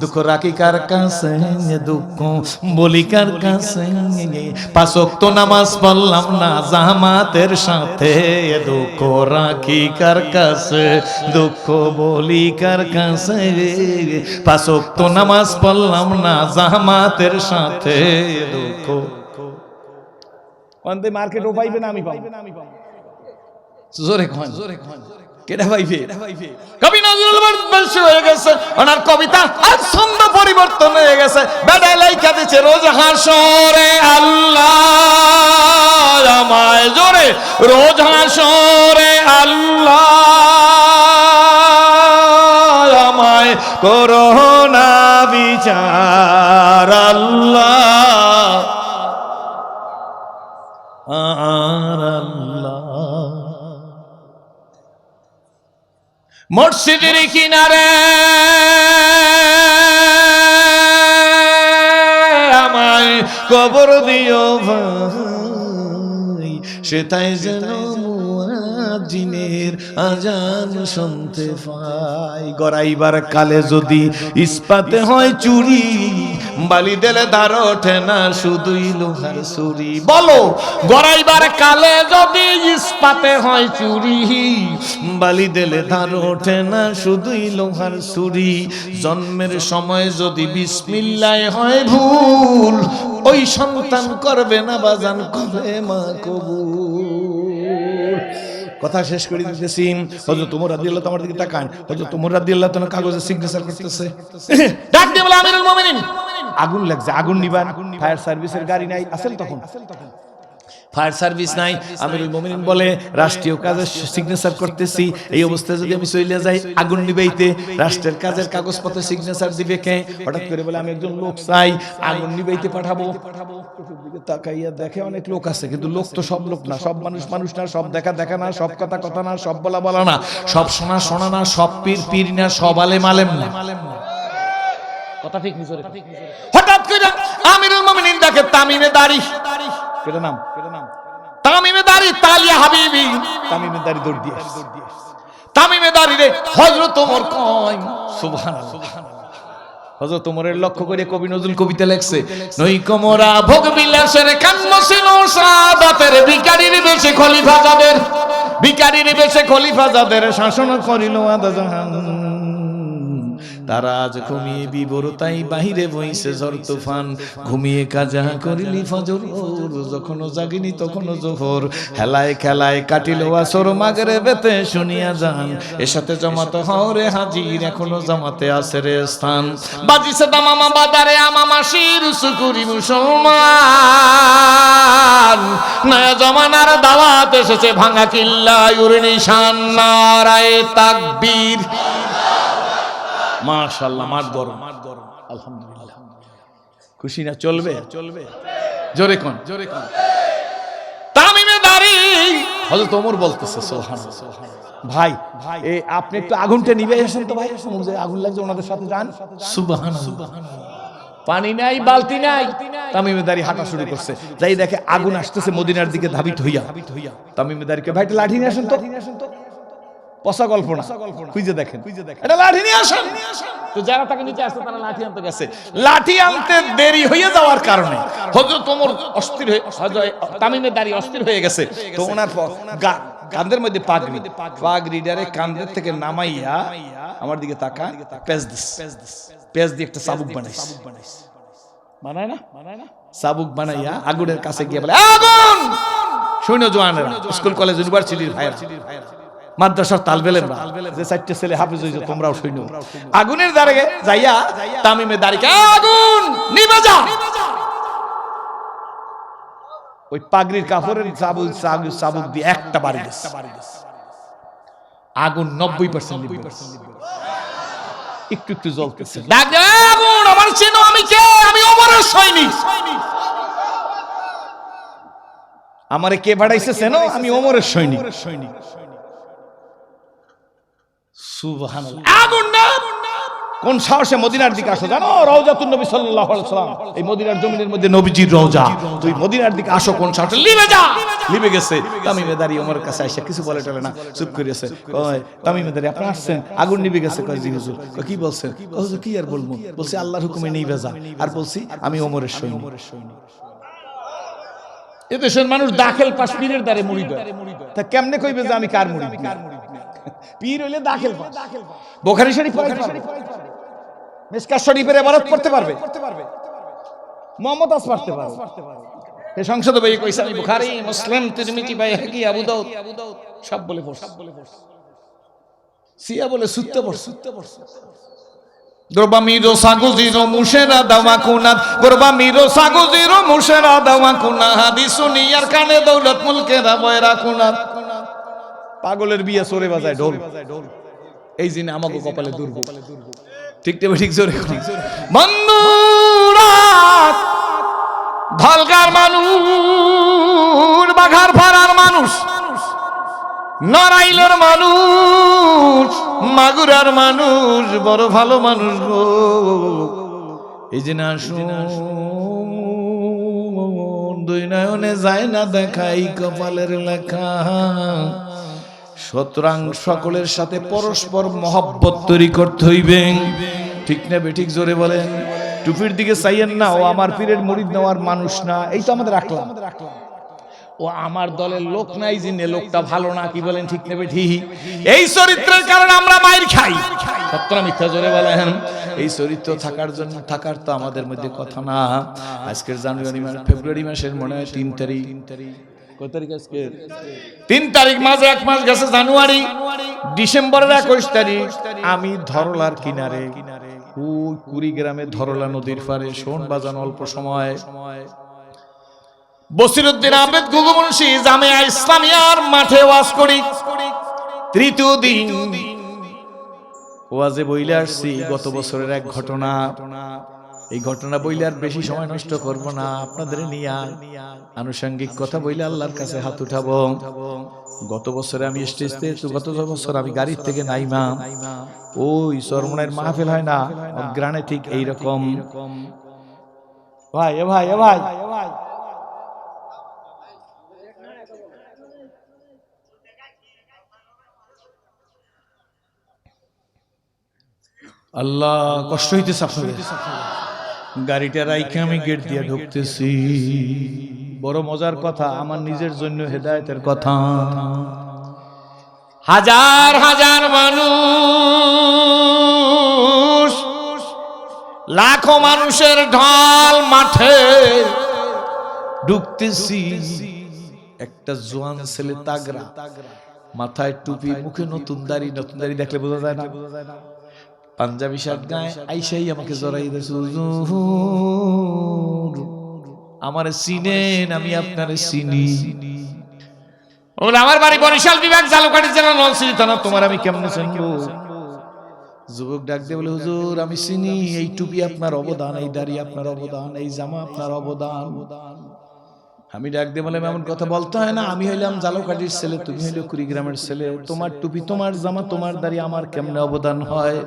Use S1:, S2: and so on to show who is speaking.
S1: দুঃখ রাখি কার কাছে দুঃখ বলি কার কাছে পাঁচক তো নামাজ পড়লাম না জামাতের সাথে দুঃখ রাখি কার কাছে দুঃখ বলি কার কাছে পাঁচক তো নামাজ পড়লাম না জামাতের সাথে দুঃখ।
S2: মার্কেট ও পাইবে না আমি পাবো।
S1: জোরে খান জোরে খান কেডা পাইবে? কবি নজরুল বংশ হয়ে গেছে। ওনার কবিতা আর ছন্দ পরিবর্তন হয়ে গেছে। বেডাই লাইকা দিচ্ছে রোজ হাসরে আল্লাহ আমায় জোরে। রোজ হাসরে আল্লাহ আমায় করোনা বিচার। আল্লাহ মসজিদের কিনারে আমায় কবর দিও ভাই। সেটাই যেন জিনের আজান শুনতে পাই। গড়াইবার কালে যদি ইস্পাতে হয় চুরি বালি দেলে ধার ওঠে না, শুধুই লোহার চুরি বলো, গড়াইবার কালে যদি ইস্পাতে হয় চুরি। বালি দেলে ধার ওঠে না, শুধুই লোহার চুরি জন্মের সময় যদি বিসমিল্লায় হয় ভুল, ওই সন্তান করবে না, বাজান করে মা কবুল। কথা শেষ করে দিতেছি। হজরত তোমার রাদি আল্লাহ তোমার দিকে তাকান। হজরত তোমার রাদি আল্লাহ তোমার কাগজে সিগনেচার করতেছে। ডাক দিয়ে বলে আমিরুল মুমিনিন। আগুন লাগছে আগুন নিবান। ফায়ার সার্ভিসের গাড়ি নাই। আসেন তখন। ফায়ার সার্ভিস নাই। আমিরুল মুমিনিন বলে রাষ্ট্রীয় কাজে সিগনেচার করতেছি। এই অবস্থায় যদি আমি চলে যাই আগুন নিবাইতে রাষ্ট্রের কাজের কাগজপত্রে সিগনেচার দিবে কে? হঠাৎ করে বলে আমি একজন লোক চাই আগুন নিবাইতে পাঠাবো। তাকাইয়া দেখে অনেক লোক আছে কিন্তু লোক তো সব লোক না। সব মানুষ মানুষ না সব দেখা দেখা না সব কথা কথা না সব বলা বলা না। সব শোনা শোনা না সব পীর পীর না সব আলেম আলেম না। কথা ঠিক হঠাৎ করে আমিরুল মুমিনিন দেখে তামিমে দাড়ি। কেটে নাম কেটে নাম। তামিমে দাড়ি তালিয়া হাবিবি। তামিমে দাড়ি দৌড় দিয়ে তামিমে দাড়ি রে হযরত ওমর কয় সুবহানাল্লাহ। হযরত ওমরের লক্ষ্য করে কবি নজরুল কবিতা লেখছে নই কমরা ভোগ বিলাসের কান্ম ছিল সাদাতের ভিখারির বেশে খলিফা যাদের ভিখারির বেশে খলিফা যাদের শাসন করিল আদা জাহান। তারা আজ ঘুমিয়ে বিবরতাই বাহিরে বইছে ঝড় তুফান। ঘুমিয়ে কাজা করিলি ফজর যখনও জাগিনি তখনও জোহর। হেলায় খেলায় কাটিল আসর মাগরে বেতে শুনিয়া যান। এর সাথে জমাতে হরে হাজির, এখনও জমাতে আছে রে স্থান। বাজিছে দামামা বাজারে আমামা শির সুকুরি মুসলমান। নয়া জমানার দাওয়াত এসেছে ভাঙা কিল্লা ইউর নিশান। নারায় তাকবীর। মাশাল্লাহ মাঠ গরম। মাঠ গরম। আলহামদুলিল্লাহ। খুশি না চলবে? চলবে। জোরে কোন জোরে কোন। তামিমে দাঁড়ি। হযরত ওমর বলতেছে ভাই এই আপনি একটু আগুনটা নিবে আসেন তো ভাই। সমুদ্রে আগুন লাগছে ওনাদের সাথে যান। সুবহানাল্লাহ। পানি নাই বালতি নাই। তামিমে দাঁড়ি হাঁটা শুরু করছে। যাই দেখে আগুন আসতেছে মদিনার দিকে ধাবিত হইয়া। তামিমে দাঁড়িকে ভাই একটু লাঠি নিয়ে আসেন তো। পচা খুঁজে দেখেন। এটা লাঠি নিয়ে আসেন। তো যারা তাকে নিচে আসছে তারা লাঠি আনতে গেছে। লাঠি আনতে দেরি হয়ে যাওয়ার কারণে। হযরত ওমর অস্থির হয়ে তামিমের দাড়ি অস্থির হয়ে গেছে। তো ওনার কান্দের মধ্যে পাগড়ি পাগড়িটারে কান্দের থেকে নামাইয়া আমার দিকে তাকা পেজ দিস। পেজ দিয়ে একটা চাবুক বানাইছে বানায় না? বানায় না? চাবুক বানাইয়া আগুনের কাছে গিয়ে বলে আগুন! সৈন্য জওয়ানেরা স্কুল কলেজ ইউনিভার্সিটির ভাইরা মাদ্রাসার তালবেলের যে চারটে ছেলে হাফিজ হয়েছে তোমরাও সৈন্য আগুনের দ্বারে যাইয়া তামিমে দাঁড়িয়ে আগুন নিবে যা! ওই পাগড়ির কাপড়ের চাবুক চাবুক চাবুক দিয়ে একটা বাড়ি গেছে আগুন নব্বই পার্সেন্ট একটু একটু জ্বলতেছে। আগুন আমার চেনো আমি কে? আমি ওমরের সৈনিক। আমারে কে বাড়াইছে চেনো? আমি অমরের সৈনিক। সুবহানাল্লাহ আগুন না কোন সাহসে মদিনার দিকে আসো জানো? রওজাতুন নবী সাল্লাল্লাহু আলাইহি সাল্লাম এই মদিনার জমিনের মধ্যে নবীজির রওজা। তুই মদিনার দিকে আসো কোন সাহসে? লিবে যা লিবে গেছে। তামিমে দাঁড়িয়ে ওমর কাছে আইসা কিছু বলে টলে না চুপ করিয়েছে। কয় তামিমে দাঁড়িয়ে আপনি আসছেন? আগুন নিবে গেছে। কয় জি হুজুর। কয় কি বলছেন? কয় হুজুর কি আর বলব? বলছে আল্লাহর হুকুমে নেই ভেজা। আর বলছি আমি ওমরের সৈনিক। এদেশের মানুষ দাখেল পাশ পীরের দ্বারে মুড়ি দেয়। তা কেমনে কইবে যে আমি কার মুড়ি পীর হইলে দাখেল পাশ বোখারি শরীফ মিসকাত শরীফের ইবাদত করতে পারবে। মোহাম্মদ আস পারতে পারবে। এই সংসদে বই কইছে আমি বুখারী মুসলিম তিরমিজি বাইহাকি আবু দাউদ সব বলে পড়ছে। সিয়া বলে সুত্তে পড়ছে। সুত্তে পড়ছে।
S2: কানে দৌলত মুলকেরা বয়রা কুনাত
S1: পাগলের বিয়ে সরে বাজায় ঢোল। এই জিনে আমাকে কপালে দুর্ভোগ। ঠিক তেমনি ঠিক জোরে
S2: বন্ধুরাত ধলগার মানুষ বাঘার ফাড়ার মানুষ নড়াইলের মানুষ মাগুরার মানুষ বড় ভালো মানুষ গো।
S1: এই যে না শুন। দুই নয়নে যায় না দেখাই কপালের লেখা। সুতরাং সকলের সাথে পরস্পর মহব্বত তৈরি করতে হইবে। ঠিক না বে, ঠিক জোরে বলেন। টুপির দিকে চাইয়েন না, ও আমার পীরের মুড়িদ নেওয়ার মানুষ না, এই তো আমাদের রাখলাম ও আমার দলের লোক নাই জিনে লোকটা ভালো না, কি বলেন, ঠিক নেবে ঠিক। এই চরিত্রের কারণে আমরা মাইর খাই। সত্য মিথ্যা, জোরে বলেন। এই চরিত্র থাকার জন্য, থাকার তো আমাদের মধ্যে কথা না। আজকের জানুয়ারি মাস, ফেব্রুয়ারি মাসের মনে হয় তিন তারিখ কত তারিখ। তিন তারিখ মাঝে এক মাস গেছে জানুয়ারি, ডিসেম্বরের একুশ তারিখ। আমি ধরলার কিনারে, ওই ধরলা নদীর পারে শোন বাজান অল্প সময়।
S2: বসিরুদ্দিন আহমেদ গুগুমুন্সি জামিয়া ইসলামিয়ার মাঠে ওয়াজ করি। তৃতীয় দিন
S1: ওয়াজে বইলে আসছি, গত বছরের এক ঘটনা। এই ঘটনা বইলে আর বেশি সময় নষ্ট করব না, আপনাদের নিয়ে আনুষঙ্গিক কথা বইলে আল্লাহর কাছে হাত উঠাবো। গত বছরে আমি স্টেজ গত বছর আমি গাড়ির থেকে নাইমা ওই সরমনের মাহফিল হয় না অগ্রাণে ঠিক এই রকম ভাই, এ ভাই এ ভাই। আল্লাহ, কষ্ট হইতেছে আপনাদের। গাড়িটা রাইখে আমি গেট দিয়ে ঢুকতেছি। বড় মজার কথা আমার নিজের জন্য হেদায়তের কথা।
S2: হাজার হাজার মানুষ লাখো মানুষের ঢল মাঠে
S1: ঢুকতেছি। একটা জোয়ান ছেলে তাগরা মাথায় টুপি মুখে নতুন দাড়ি নতুন দাড়ি দেখলে বোঝা যায় না। বোঝা যায় না। পাঞ্জাবি শার্ট গায়ে আইসাই আমাকে জড়াই দিয়েছে আমার চিনেন আমি আপনার চিনি
S2: আমার বাড়ি বরিশাল বিভাগ জালুকাটি জেলা নলসিরি থানা।
S1: তোমার আমি কেমন চিনবো যুবক ডাক দিয়ে বলে হুজুর আমি চিনি এই টুপি আপনার অবদান এই দাড়ি আপনার অবদান এই জামা আপনার অবদান অবদান। আমি ডাক দিয়ে বলে এমন কথা বলতে হয় না। আমি হইলাম জালুকাটির ছেলে, তুমি হইলে কুড়িগ্রামের ছেলে। তোমার টুপি, তোমার জামা, তোমার দাড়ি আমার কেমনে অবদান হয়?